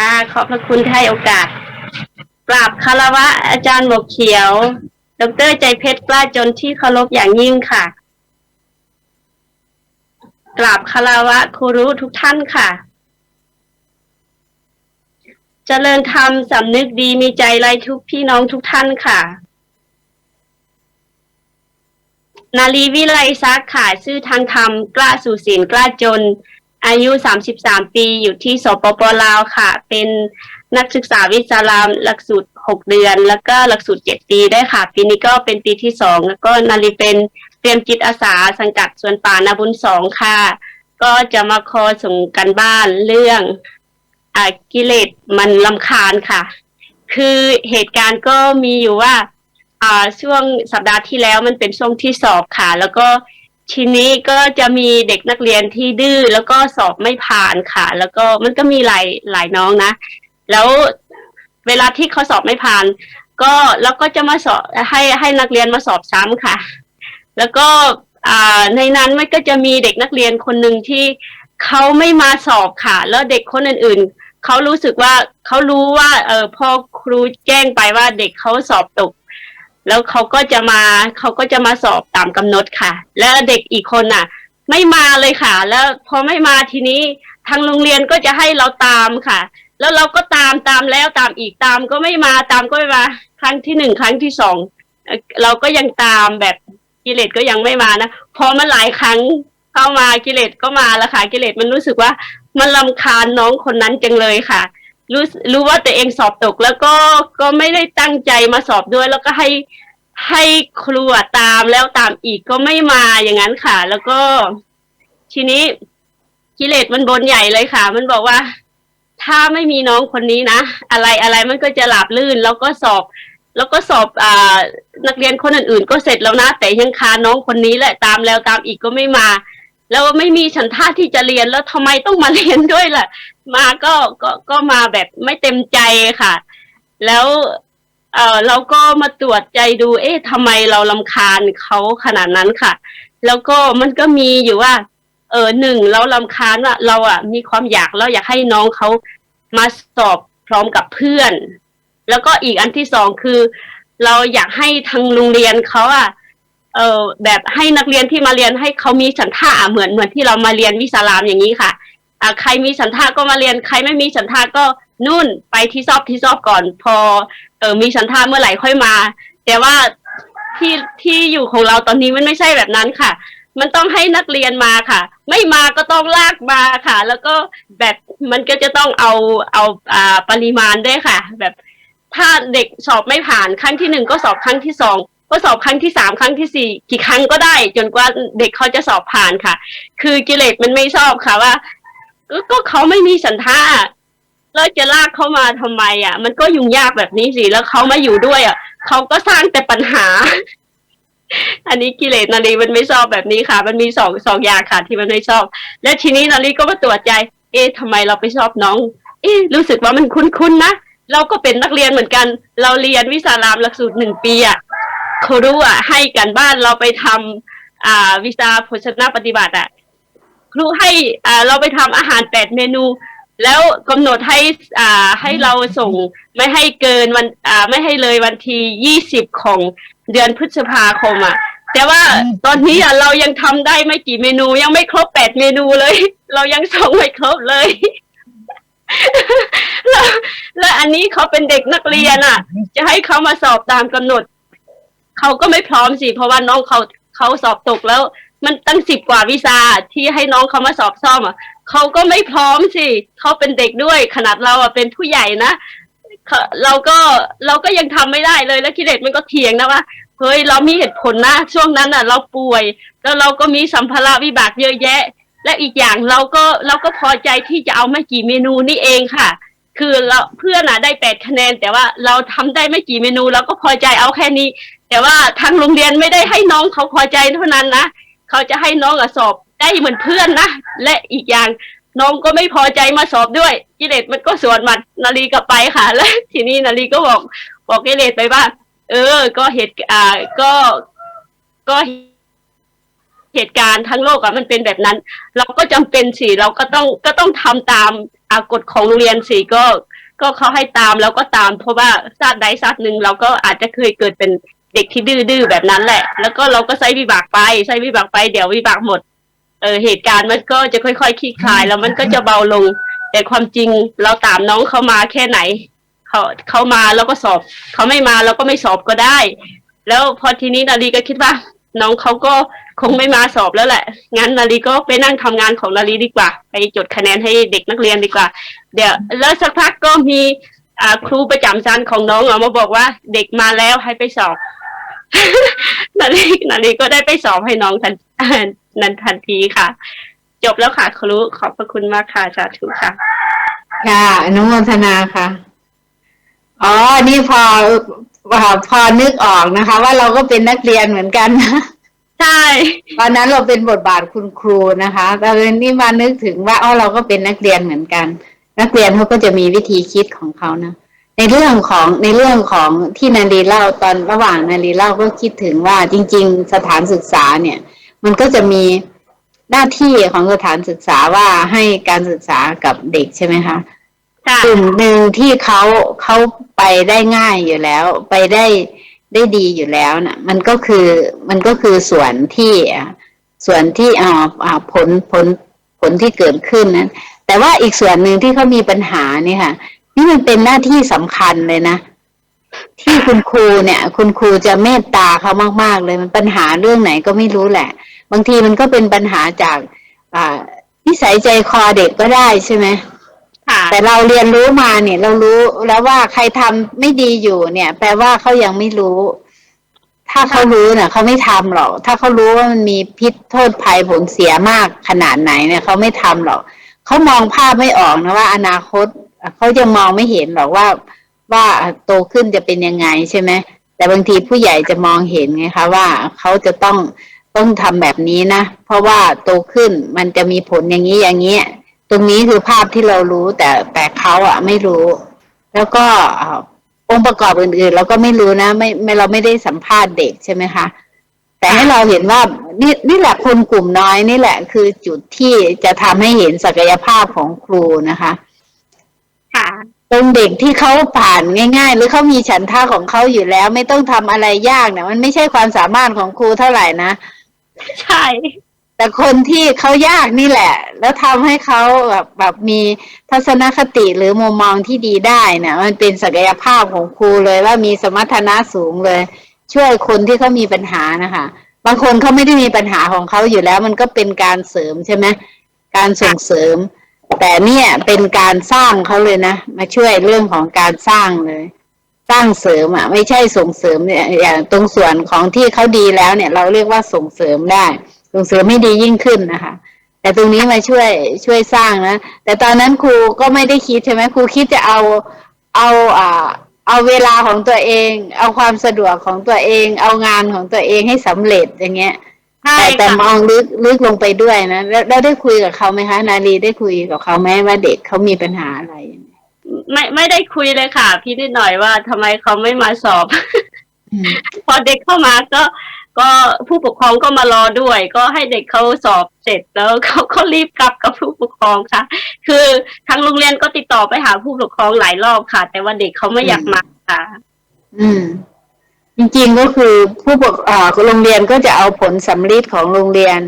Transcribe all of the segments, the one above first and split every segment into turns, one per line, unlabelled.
ค่ะ ขอบพระคุณที่ให้โอกาสกราบคารวะอาจารย์หมวกเขียว ดรใจเพชรกล้าจนที่เคารพอย่างยิ่งค่ะ กราบคารวะครูรู้ทุกท่านค่ะเจริญธรรมสำนึกดีมีใจไรทุกพี่น้องทุกท่านค่ะ นาลีวิไลซักค่ะชื่อทางธรรม กล้าสู่ศีลกล้าจน อายุ 33 ปีอยู่ที่สปปลาวค่ะ เป็นนักศึกษาวิชาลามหลักสูตร 6 เดือน แล้วก็หลักสูตร 7 ปีได้ค่ะ ปีนี้ก็เป็นปีที่ 2 แล้วก็นาลีเป็นเตรียมจิตอาสาสังกัดส่วนป่านาบุญสองค่ะ ก็จะมาคอส่งกันบ้านเรื่องอกิเลสมันลำคาญค่ะ คือเหตุการณ์ก็มีอยู่ว่าอ่าช่วงสัปดาห์ที่แล้วมันเป็นช่วงที่สอบค่ะ แล้วก็ ทีนี้ก็จะมีเด็กนักเรียนที่ดื้อแล้วก็สอบไม่ผ่านค่ะ แล้วก็มันก็มีหลายหลายน้องนะ แล้วเวลาที่เขาสอบไม่ผ่าน ก็แล้วก็จะมาสอบให้ให้นักเรียนมาสอบซ้ำค่ะ แล้วก็ในนั้นมันก็จะมีเด็กนักเรียนคนหนึ่งที่เขาไม่มาสอบค่ะ แล้วเด็กคนอื่น ๆเขารู้สึกว่าเขารู้ว่า เออพอครูแจ้งไปว่าเด็กเขาสอบตก แล้วเขาก็จะมาเขาก็จะมาสอบตามกำหนดค่ะ แล้วเด็กอีกคนน่ะ ไม่มาเลยค่ะ แล้วพอไม่มาทีนี้ทางโรงเรียนก็จะให้เราตามค่ะ แล้วเราก็ตามตามแล้วตามอีกตามก็ไม่มาตามก็ไม่มาครั้งที่หนึ่งครั้งที่สองเราก็ยังตามแบบกิเลสก็ยังไม่มานะพอมาหลายครั้งเข้ามากิเลสก็มาแล้วค่ะ กิเลสมันรู้สึกว่ามันลำคาญน้องคนนั้นจังเลยค่ะ รู้รู้ว่าตัวเองสอบตก แล้วก็ก็ไม่ได้ตั้งใจมาสอบด้วย แล้วก็ให้ให้ครูตามแล้วตามอีกก็ไม่มาอย่างนั้นค่ะ แล้วก็ ทีนี้กิเลสมันบนใหญ่เลยค่ะ มันบอกว่า ถ้าไม่มีน้องคนนี้นะอะไรอะไรมันก็จะหลาบลื่น แล้วก็สอบ แล้วก็สอบอ่านักเรียนคนอื่นๆ ก็เสร็จแล้วนะแต่ยังคาน้องคนนี้แหละตามแล้วตามอีกก็ไม่มา แล้วไม่มีฉันท่าที่จะเรียนแล้วทำไมต้องมาเรียนด้วยล่ะ มาก็ก็ก็มาแบบไม่เต็มใจค่ะ แล้วเออเราก็มาตรวจใจดู เอ๊ะทำไมเราลำคาญเขาขนาดนั้นค่ะ แล้วก็มันก็มีอยู่ว่า เออหนึ่งเราลำคาญว่าเราอะ มีความอยากเราอยากให้น้องเขามาสอบพร้อมกับเพื่อน แล้วก็อีกอันที่สองคือ เราอยากให้ทางโรงเรียนเขาอะ เออแบบให้นักเรียนที่มาเรียนให้เขามีฉันท่าเหมือนเหมือนที่เรามาเรียนวิสารามอย่างนี้ค่ะอ่าใครมีฉันท่าก็มาเรียน ใครไม่มีฉันท่าก็นู่นไปที่สอบที่สอบก่อน พอเออมีฉันท่าเมื่อไหร่ค่อยมา แต่ว่าที่ที่อยู่ของเราตอนนี้มันไม่ใช่แบบนั้นค่ะ มันต้องให้นักเรียนมาค่ะ ไม่มาก็ต้องลากมาค่ะ แล้วก็แบบมันก็จะต้องเอาเอาอ่าปริมาณด้วยค่ะ แบบถ้าเด็กสอบไม่ผ่านครั้งที่หนึ่งก็สอบครั้งที่สอง ก็สอบครั้งที่สามครั้งที่สี่กี่ครั้งก็ได้ จนกว่าเด็กเขาจะสอบผ่านค่ะ คือกิเลสมันไม่ชอบค่ะว่าก็ก็เขาไม่มีสันท่าแล้วจะลากเขามาทำไมอะ มันก็ยุ่งยากแบบนี้สิแล้วเขามาอยู่ด้วยอะเขาก็สร้างแต่ปัญหา อันนี้กิเลสนารีมันไม่ชอบแบบนี้ค่ะ มันมีสองสองอย่างค่ะ ที่มันไม่ชอบ แล้วทีนี้นารีก็มาตรวจใจ เอ๊ะทำไมเราไปชอบน้อง เอ๊ะรู้สึกว่ามันคุ้นๆนะเราก็เป็นนักเรียนเหมือนกัน เราเรียนวิสารามหลักสูตรหนึ่งปีอะ ครูอะ ให้กันบ้านเราไปทำอ่าวิชาโภชนาปฏิบัติอะ ครูให้อ่าเราไปทำอาหารแปดเมนู แล้วกำหนดให้อ่าให้เราส่งไม่ให้เกินวันอ่าไม่ให้เลยวันที่ยี่สิบของเดือนพฤษภาคมอะ แต่ว่าตอนนี้อะเรายังทำได้ไม่กี่เมนู ยังไม่ครบแปดเมนูเลย เรายังส่งไม่ครบเลยแล้วแล้วอันนี้เขาเป็นเด็กนักเรียนอะ จะให้เขามาสอบตามกำหนด เขาก็ไม่พร้อมสิ เพราะว่าน้องเขาเขาสอบตกแล้ว มันตั้งสิบกว่าวิชาที่ให้น้องเขามาสอบซ่อมอะเขาก็ไม่พร้อมสิเขาเป็นเด็กด้วย ขนาดเราอะเป็นผู้ใหญ่นะเขาเราก็เราก็ยังทำไม่ได้เลยแล้วกิเลสมันก็เถียงนะว่าเฮ้ยเรามีเหตุผลนะช่วงนั้นอะ เราป่วย แล้วเราก็มีสัมภาระวิบากเยอะแยะ และอีกอย่างเราก็เราก็พอใจที่จะเอาไม่กี่เมนูนี่เองค่ะ คือเราเพื่อนอะได้แปดคะแนน แต่ว่าเราทำได้ไม่กี่เมนูเราก็พอใจเอาแค่นี้ แต่ว่าทางโรงเรียนไม่ได้ให้น้องเขาพอใจเท่านั้นนะเขาจะให้น้องอะสอบได้เหมือนเพื่อนนะและอีกอย่างน้องก็ไม่พอใจมาสอบด้วยกิเลสมันก็สวนมัดนาลีกลับไปค่ะ และทีนี้นาลีก็บอกบอกกิเลสไปว่า เออ ก็เหตุอ่าก็ก็เหตุการณ์ทั้งโลกอะมันเป็นแบบนั้น เราก็จำเป็นสิเราก็ต้องก็ต้องทำตามอากฎของโรงเรียนสิก็ ก็เขาให้ตามแล้วก็ตาม เพราะว่าชาติใดชาติหนึ่งเราก็อาจจะเคยเกิดเป็น เด็กที่ดื้อๆแบบนั้นแหละ แล้วก็เราก็ใช้วิบากไปใช้วิบากไปเดี๋ยววิบากหมด เออเหตุการณ์มันก็จะค่อยๆคลี่คลาย แล้วมันก็จะเบาลง แต่ความจริงเราตามน้องเขามาแค่ไหนเขาเขามาแล้วก็สอบเขาไม่มาเราก็ไม่สอบก็ได้ แล้วพอทีนี้นาลีก็คิดว่า น้องเขาก็คงไม่มาสอบแล้วแหละ งั้นนาลีก็ไปนั่งทำงานของนาลีดีกว่า ไปจดคะแนนให้เด็กนักเรียนดีกว่า เดี๋ยวแล้วสักพักก็มีอ่าครูประจำชั้นของน้องออกมาบอกว่าเด็กมาแล้วให้ไปสอบ นาลีนาลีก็ได้ไปสอบให้น้องทันนั้นทันทีค่ะ จบแล้วค่ะครูขอบพระคุณมากค่ะสาธุค่ะ
ค่ะอนุโมทนาค่ะ อ๋อ นี่พอพอพอนึกออกนะคะ ว่าเราก็เป็นนักเรียนเหมือนกันนะ
ใช่
ตอนนั้นเราเป็นบทบาทคุณครูนะคะแต่นี่มานึกถึงว่าอ๋อเราก็เป็นนักเรียนเหมือนกัน นักเรียนเขาก็จะมีวิธีคิดของเขานะ ในเรื่องของในเรื่องของที่นารีเล่าตอนระหว่างนารีเล่าก็คิดถึงว่าจริง ๆ สถานศึกษาเนี่ย มันก็จะมีหน้าที่ของสถานศึกษาว่าให้การศึกษากับเด็กใช่ไหมคะ
ค่ะ
กลุ่มหนึ่งที่เขาเขาไปได้ง่ายอยู่แล้ว ไปได้ได้ดีอยู่แล้วน่ะ มันก็คือมันก็คือส่วนที่ส่วนที่อ่าอ่าผลผลผลที่เกิดขึ้นนั้นแต่ว่าอีกส่วนหนึ่งที่เขามีปัญหานี่ค่ะ นี่มันเป็นหน้าที่สำคัญเลยนะ ที่คุณครูเนี่ย คุณครูจะเมตตาเขามาก ๆ เลยมันปัญหาเรื่องไหนก็ไม่รู้แหละ บางทีมันก็เป็นปัญหาจาก อ่านิสัยใจคอเด็กก็ได้ใช่ไหม
ค่ะ
แต่เราเรียนรู้มาเนี่ย เรารู้แล้วว่าใครทำไม่ดีอยู่เนี่ย แปลว่าเขายังไม่รู้ ถ้าเขารู้เนี่ยเขาไม่ทำหรอก ถ้าเขารู้ว่ามันมีพิษโทษภัยผลเสียมากขนาดไหนเนี่ยเขาไม่ทำหรอกเขามองภาพไม่ออกนะว่า อนาคต เขายังมองไม่เห็นหรอกว่าว่าโตขึ้นจะเป็นยังไงใช่ไหมแต่บางทีผู้ใหญ่จะมองเห็นไงคะว่าเขาจะต้องต้องทำแบบนี้นะ เพราะว่าโตขึ้นมันจะมีผลอย่างนี้อย่างนี้ ตรงนี้คือภาพที่เรารู้แต่แต่เขาอะไม่รู้ แล้วก็องค์ประกอบอื่นๆ เราก็ไม่รู้นะไม่ไม่เราไม่ได้สัมภาษณ์เด็กใช่ไหมคะแต่ให้เราเห็นว่านี่นี่แหละคนกลุ่มน้อยนี่แหละคือจุดที่จะทำให้เห็นศักยภาพของครูนะคะ
ค่ะ
ตรงเด็กที่เขาผ่านง่าย ๆ หรือเขามีฉันท่าของเขาอยู่แล้ว ไม่ต้องทำอะไรยากเนี่ยมันไม่ใช่ความสามารถของครูเท่าไหร่นะ
ใช่
แต่คนที่เขายากนี่แหละ แล้วทำให้เขาแบบแบบมีทัศนคติหรือมุมมองที่ดีได้เนี่ยมันเป็นศักยภาพของครูเลยว่ามีสมรรถนะสูงเลย ช่วยคนที่เขามีปัญหานะคะ บางคนเขาไม่ได้มีปัญหาของเขาอยู่แล้ว มันก็เป็นการเสริมใช่ไหมการส่งเสริม แต่เนี่ยเป็นการสร้างเขาเลยนะ มาช่วยเรื่องของการสร้างเลย สร้างเสริมอะ ไม่ใช่ส่งเสริมเนี่ยอย่างตรงส่วนของที่เขาดีแล้วเนี่ย เราเรียกว่าส่งเสริมได้ ส่งเสริมให้ดียิ่งขึ้นนะคะแต่ตรงนี้มาช่วยช่วยสร้างนะ แต่ตอนนั้นครูก็ไม่ได้คิดใช่ไหมครูคิดจะเอาเอาอ่าเอาเวลาของตัวเอง เอาความสะดวกของตัวเอง เอางานของตัวเองให้สำเร็จอย่างเงี้ย แต่แต่ม
ค่ะ
องลึกลึกลงไปด้วยนะแล้วแล้วได้คุยกับเขาไหมคะ นาลีได้คุยกับเขาไหมว่าเด็กเขามีปัญหาอะไร
ไม่ไม่ได้คุยเลยค่ะ พี่นิดหน่อยว่าทำไมเขาไม่มาสอบ
อืม
พอเด็กเข้ามาก็ ก็ผู้ปกครองก็มารอด้วย ก็ให้เด็กเขาสอบเสร็จแล้วเขาก็รีบกลับกับผู้ปกครองค่ะ คือทางโรงเรียนก็ติดต่อไปหาผู้ปกครองหลายรอบค่ะ แต่ว่าเด็กเขาไม่อยากมาค่ะ
อืม จริงๆก็คือผู้ปกอ่าโรงเรียนก็จะเอาผลสำลิดของโรงเรียน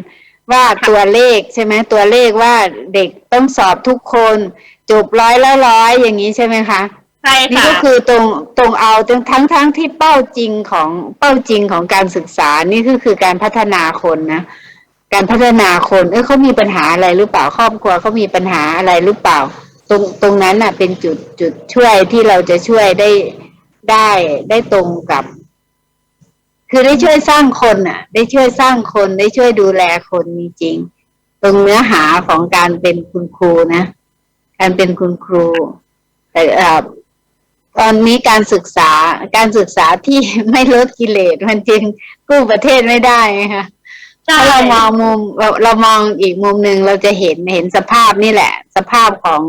ว่าตัวเลขใช่ไหมตัวเลขว่าเด็กต้องสอบทุกคนจบร้อยละร้อยอย่างนี้ใช่ไหมคะ
ใช่
นี่
ค่ะ
ก็คือตรงตรงเอาทั้งทั้งทั้งที่เป้าจริงของเป้าจริงของการศึกษานี่ก็คือการพัฒนาคนนะการพัฒนาคนเออเขามีปัญหาอะไรหรือเปล่าครอบครัวเขามีปัญหาอะไรหรือเปล่า ตรงตรงนั้นน่ะเป็นจุดจุดช่วยที่เราจะช่วยได้ได้ได้ตรงกับ คือได้ช่วยสร้างคนน่ะ ได้ช่วยสร้างคนได้ช่วยดูแลคนจริงๆตรงเนื้อหาของการเป็นคุณครูนะ การเป็นคุณครู แต่เอ่อตอนนี้การศึกษาการศึกษาที่ไม่ลดกิเลสมันจริงกู้ประเทศไม่ได้ไงคะ
ใช่
ถ้าเรามองมุมเราเรามองอีกมุมหนึ่งเราจะเห็นเห็นสภาพนี่แหละ สภาพของ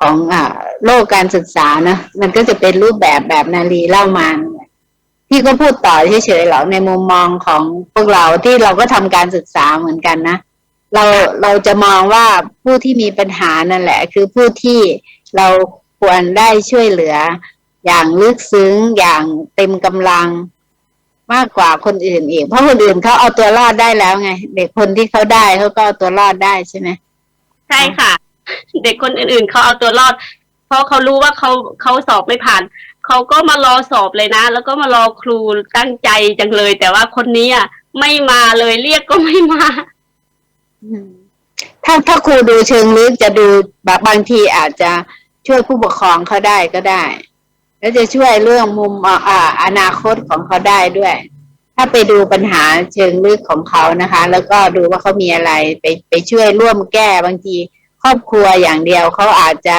ของอ่าโลกการศึกษานะมันก็จะเป็นรูปแบบแบบนาลีเล่ามานั่นแหละ พี่ก็พูดต่อเฉยๆหรอกในมุมมองของพวกเราที่เราก็ทำการศึกษาเหมือนกันนะเราเราจะมองว่าผู้ที่มีปัญหานั่นแหละ คือผู้ที่เราควรได้ช่วยเหลือ อย่างลึกซึ้งอย่างเต็มกำลังมากกว่าคนอื่นอีก เพราะคนอื่นเขาเอาตัวรอดได้แล้วไง เด็กคนที่เขาได้เขาก็เอาตัวรอดได้ใช่ไหม
ใช่ค่ะ เด็กคนอื่นๆเขาเอาตัวรอด เพราะเขารู้ว่าเขาเขาสอบไม่ผ่านเขาก็มารอสอบเลยนะ แล้วก็มารอครูตั้งใจจังเลย แต่ว่าคนนี้อะไม่มาเลยเรียกก็ไม่มา
ถ้าถ้าครูดูเชิงลึกจะดูบางบางทีอาจจะช่วยผู้ปกครองเขาได้ก็ได้ แล้วจะช่วยเรื่องมุมอ่าอ่าอนาคตของเขาได้ด้วย ถ้าไปดูปัญหาเชิงลึกของเขานะคะ แล้วก็ดูว่าเขามีอะไรไปไปช่วยร่วมแก้บางที ครอบครัวอย่างเดียวเขาอาจจะ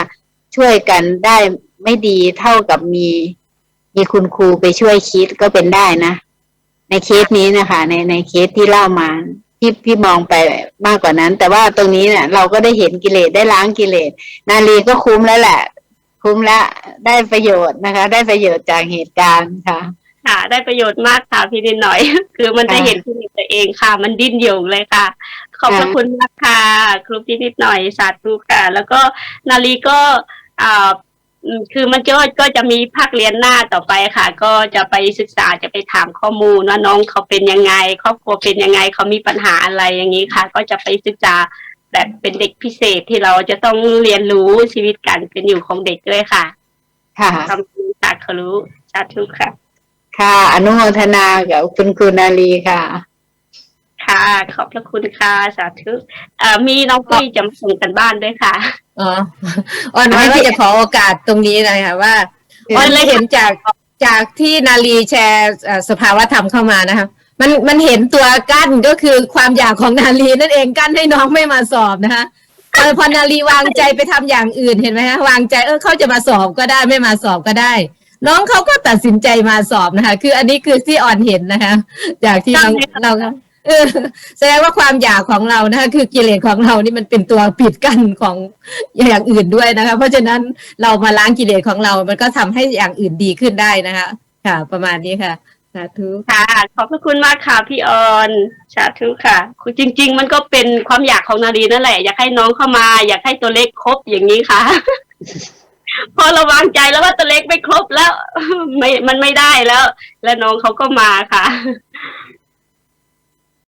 ช่วยกันได้ไม่ดีเท่ากับมี มีคุณครูไปช่วยคิดก็เป็นได้นะในเคสนี้นะคะ ในในเคสที่เล่ามาพี่พี่มองไปมากกว่านั้น แต่ว่าตรงนี้เนี่ยเราก็ได้เห็นกิเลสได้ล้างกิเลส นาลีก็คุ้มแล้วแหละ คุ้มแล้วได้ประโยชน์นะคะ ได้ประโยชน์จากเหตุการณ์ค่ะ
ค่ะ ได้ประโยชน์มากค่ะพี่นิดหน่อย คือมันได้เห็นที่ตัวเองค่ะ มันดิ้นอยู่เลยค่ะ ขอบพระ
ค่ะ
คุณมากค่ะ ครูพี่นิดหน่อยสาธุค่ะ แล้วก็นาลีก็ อ่าอืมคือมันก็ก็จะมีภาคเรียนหน้าต่อไปค่ะ ก็จะไปศึกษาจะไปถามข้อมูลว่าน้องเขาเป็นยังไง ครอบครัวเป็นยังไงเขามีปัญหาอะไรอย่างนี้ค่ะ ก็จะไปศึกษาแบบเป็นเด็กพิเศษที่เราจะต้องเรียนรู้ชีวิตการเป็นอยู่ของเด็กด้วยค่ะ
ค่ะ
ทำคุณค่ะเขารู้สาธุค่ะ
ค่ะ อนุโมทนากับคุณครูนาลีค่ะ
ค่ะ ขอบพระคุณค่ะ สาธุเอ่อมีน้องปุ้ยจะมาส่งกันบ้านด้วยค่ะ
อ๋ออ่อนน้อยก็จะขอโอกาสตรงนี้เลยค่ะว่า
เออ
อ่อนเลยเห็นจากจากที่นาลีแชร์เอ่อสภาวะธรรมเข้ามานะคะมันมันเห็นตัวกั้นก็คือความอยากของนาลีนั่นเองกั้นให้น้องไม่มาสอบนะคะเออพอนาลีวางใจไปทำอย่างอื่นเห็นไหมคะวางใจเออเขาจะมาสอบก็ได้ไม่มาสอบก็ได้ น้องเขาก็ตัดสินใจมาสอบนะคะ คืออันนี้คือที่อ่อนเห็นนะคะ จากที่น้อง
ใช่ค่ะ
เราเออ แสดงว่าความอยากของเรานะคะคือกิเลสของเรานี่มันเป็นตัวปิดกั้นของอย่างอื่นด้วยนะคะ เพราะฉะนั้นเรามาล้างกิเลสของเรา มันก็ทำให้อย่างอื่นดีขึ้นได้นะคะ ค่ะ ประมาณนี้ค่ะสาธุ
ค่ะ ขอบพระคุณมากค่ะพี่ออนสาธุค่ะคือจริง ๆ มันก็เป็นความอยากของนารีนั่นแหละ อยากให้น้องเข้ามา อยากให้ตัวเล็กครบอย่างนี้ค่ะ พอราวางใจแล้วว่าตัวเล็กไม่ครบแล้ว ไม่มันไม่ได้แล้ว แล้วน้องเขาก็มาค่ะ